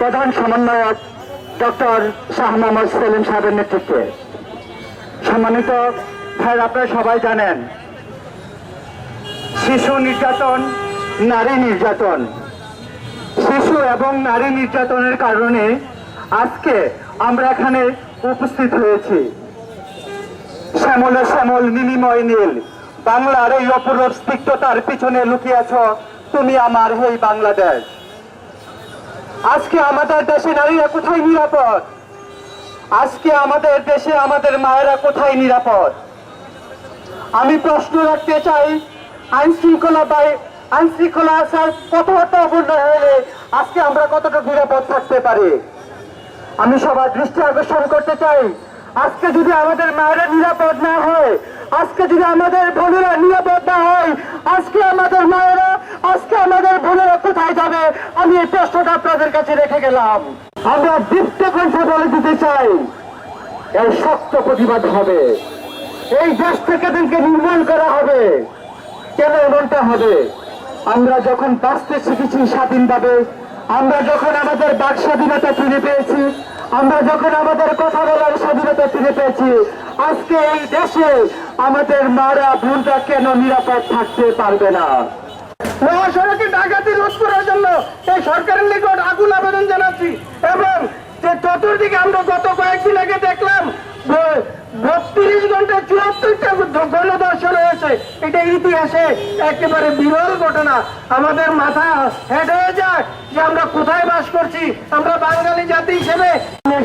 প্রধান সমন্বয়ক ডক্টর শাহ মোহাম্মদ সেলিম সাহেবের নেতৃত্বে। সম্মানিত ভাই আপনারা সবাই জানেন, শিশু নির্যাতন, নারী নির্যাতন। শিশু এবং নারী নির্যাতনের কারণে আজকে আমরা এখানে উপস্থিত হয়েছি। শ্যামলে শ্যামল নিমিময় নীল, বাংলার এই অপূরব স্তিক্ততার পিছনে লুকিয়েছ তুমি আমার, হেই বাংলাদেশ। আজকে আমাদের দেশে নারীরা কোথায় নিরাপদ? আজকে আমাদের দেশে আমাদের মায়েরা কোথায় নিরাপদ? আমি প্রশ্ন রাখতে চাই আইন শৃঙ্খলা বাই আইন শৃঙ্খলা আসার কথাবার্তা অপূর্ণ হলে আজকে আমরা কতটা নিরাপদ থাকতে পারি? আমি সবার দৃষ্টি আকর্ষণ করতে চাই। আজকে যদি আমাদের মায়েরা নিরাপদ না হয়, আজকে যদি আমাদের বোনেরা নিরাপদ না হয়, আজকে আমাদের মায়েরা, আজকে আমাদের বোনেরা কোথায় যাবে? আমি এই প্রশ্নটা আপনাদের কাছে রেখে গেলাম। আমরা দীপ্ত কণ্ঠে বলে দিতে চাই, এর শক্ত প্রতিবাদ হবে। এই দেশ থেকে এদেরকে নির্মূল করা হবে। কেন এমনটা হবে? আমরা যখন বাঁচতে শিখেছি স্বাধীনভাবে, আমরা যখন আমাদের বাক স্বাধীনতা ফিরে পেয়েছি আমরা যখন আমাদের কথা বলার স্বাধীনতা ফিরে পেয়েছি, আজকে এই দেশে আমাদের মারা বোনরা কেন নিরাপদ থাকতে পারবে না? মহাসড়কে ডাকাতি রোধ করার জন্য এই সরকারের নিকট আগুন আবেদন জানাচ্ছি এবং যে চতুর্দিকে আমরা গত কয়েকদিন আগে দেখলাম বত্রিশ ঘণ্টা চুয়াত্তরটা গণদর্শন হয়েছে এটা ইতিহাসে একেবারে বিরল ঘটনা। আমাদের মাথা হেড হয়ে যায় যে আমরা কোথায় বাস করছি। আমরা বাঙালি জাতি হিসেবে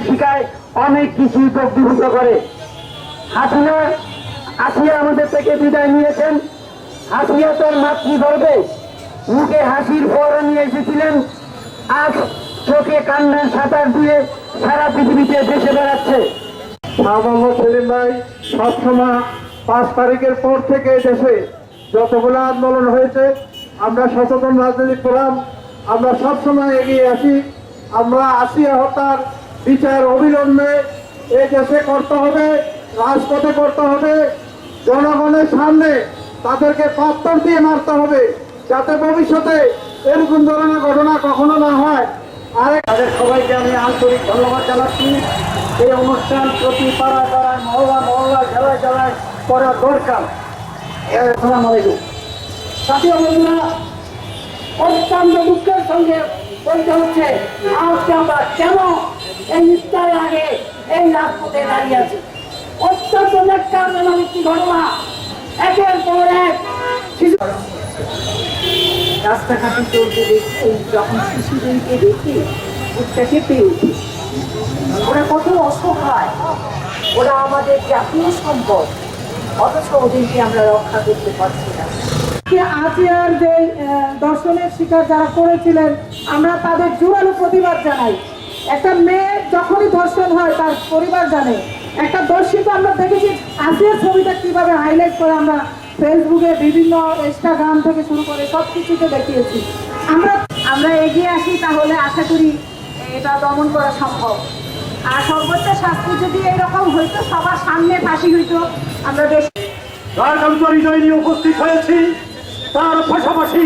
শিকায় অনেক কিছুই প্রতিভূত করে। হাসিনা আসিয়া আমাদের থেকে বিদায় নিয়েছেন। হাসিয়া তার মাতৃগর্ভে মুখে হাসির পর নিয়ে এসেছিলেন। আজ চোখে কান্নার সাঁতার দিয়ে সারা পৃথিবীতে দেশে বেড়াচ্ছে। মোহাম্মদ সেলিম ভাই, সবসময় পাঁচ তারিখের পর থেকে দেশে যতগুলো আন্দোলন হয়েছে, আমরা সচেতন রাজনৈতিক ফোরাম, আমরা সবসময় এগিয়ে আসি। আমরা আসিয়া হত্যার বিচার অবিলম্বে এই দেশে করতে হবে, রাজপথে করতে হবে। জনগণের সামনে তাদেরকে পাত্তর দিয়ে মারতে হবে, যাতে ভবিষ্যতে এরকম ধরনের ঘটনা কখনো না হয়। আরেক তাদের সবাইকে আমি আন্তরিক ধন্যবাদ জানাচ্ছি। এই অনুষ্ঠান প্রতি পাড়া পাড়ায় মহল্লা মহল্লা, জেলায় জেলায় করা দরকার। বলতে হচ্ছে, আজকে আমরা কেন এই ইফতারের আগে দাঁড়িয়ে আছি? অত্যন্ত ন্যাক্কারজনক এক। রাস্তাঘাটে চলতে দেখি যখন শিশুদেরকে দেখি বুকটা কেঁপে উঠি। ওরা কত অসহায়। ওরা আমাদের জাতীয় সম্পদ অথচ ওদেরকে আমরা রক্ষা করতে পারছি না। আসিয়ার যে দর্শনের শিকার যারা করেছিলেন আমরা তাদের জোরালো প্রতিবাদ জানাই। একটা মেয়ে যখনই ধর্ষণ হয় তার পরিবার জানে। একটা দর্শিত আমরা দেখেছি আসিয়ার ছবিটা কীভাবে হাইলাইট করে আমরা ফেসবুকে বিভিন্ন ইনস্টাগ্রাম থেকে শুরু করে সব কিছুতে দেখিয়েছি। আমরা আমরা এগিয়ে আসি তাহলে আশা করি এটা দমন করা সম্ভব। আর সর্বোচ্চ শাস্তি যদি এরকম হইতো, সবার সামনে ফাঁসি হইতো, আমরা আমি পরিচয় নিয়ে উপস্থিত হয়েছি, তার পাশাপাশি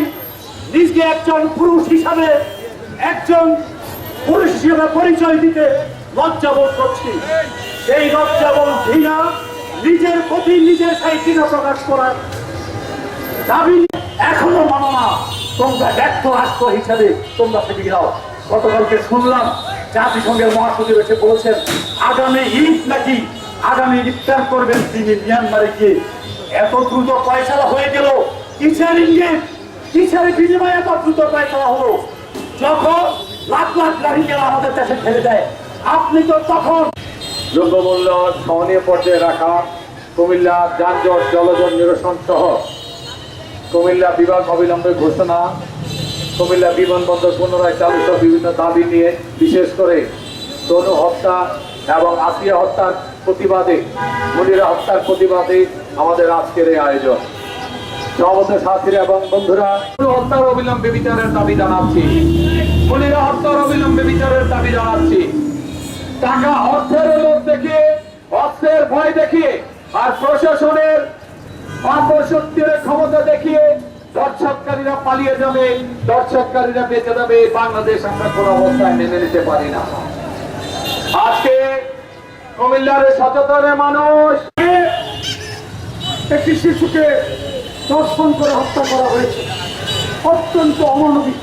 নিজকে একজন পুরুষ হিসাবে, একজন পুরুষ হিসেবে পরিচয় দিতে লজ্জাবোধ করছি। সেই লজ্জাবোধ ঘৃণা নিজের প্রতি নিজের সেই ঘৃণা প্রকাশ করার দাবি এখনও মানো না তোমরা ব্যর্থ রাষ্ট্র হিসেবে তোমরা সেদিকে দাও গতকালকে শুনলাম জাতিসংঘের মহাসচিব বলেছেন, আগামী ঈদ নাকি আগামী ইফতার করবেন তিনি মিয়ানমারে গিয়ে। এত দ্রুত পয়সালা হয়ে গেল, কিসের ইঙ্গিত? কিসের বিনিময়ে এত দ্রুত পয়সালা হলো? যখন লাখ লাখ নারীকেরা আমাদের দেশে ফেলে দেয়, আপনি তো তখন দ্রব্যমূল্য সহনীয় পর্যায়ে রাখা, কুমিল্লা যানজট জলজট নিরসন সহ কুমিল্লা বিভাগ অবিলম্বে ঘোষণা কুমিল্লা বিমানবন্দর পুনরায় চালু সহ বিভিন্ন দাবি নিয়ে, বিশেষ করে তনু হত্যা এবং আসিয়া হত্যার প্রতিবাদে, মনিরা হত্যার প্রতিবাদে আমাদের আজকের এই আয়োজন। এবং বন্ধুরা অবিলম্বে বিচারের দাবি জানাচ্ছি। অবিলম্বে বিচারের দাবি জানাচ্ছি। টাকা অর্থের ভয় দেখিয়ে, আর প্রশাসনের ক্ষমতা দেখিয়ে দর্শককারীরা পালিয়ে যাবে, দর্শককারীরা বেঁচে যাবে, বাংলাদেশ আমরা কোনো অবস্থায় মেনে নিতে পারি না। আজকে কুমিল্লার সচেতন মানুষ। একটি শিশুকে দর্শন করে হত্যা করা হয়েছে। অত্যন্ত অমানবিক।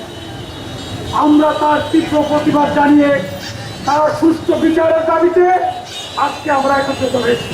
আমরা তার তীব্র প্রতিবাদ জানিয়ে তার সুস্থ বিচারের দাবিতে আজকে আমরা একত্রিত হয়েছি।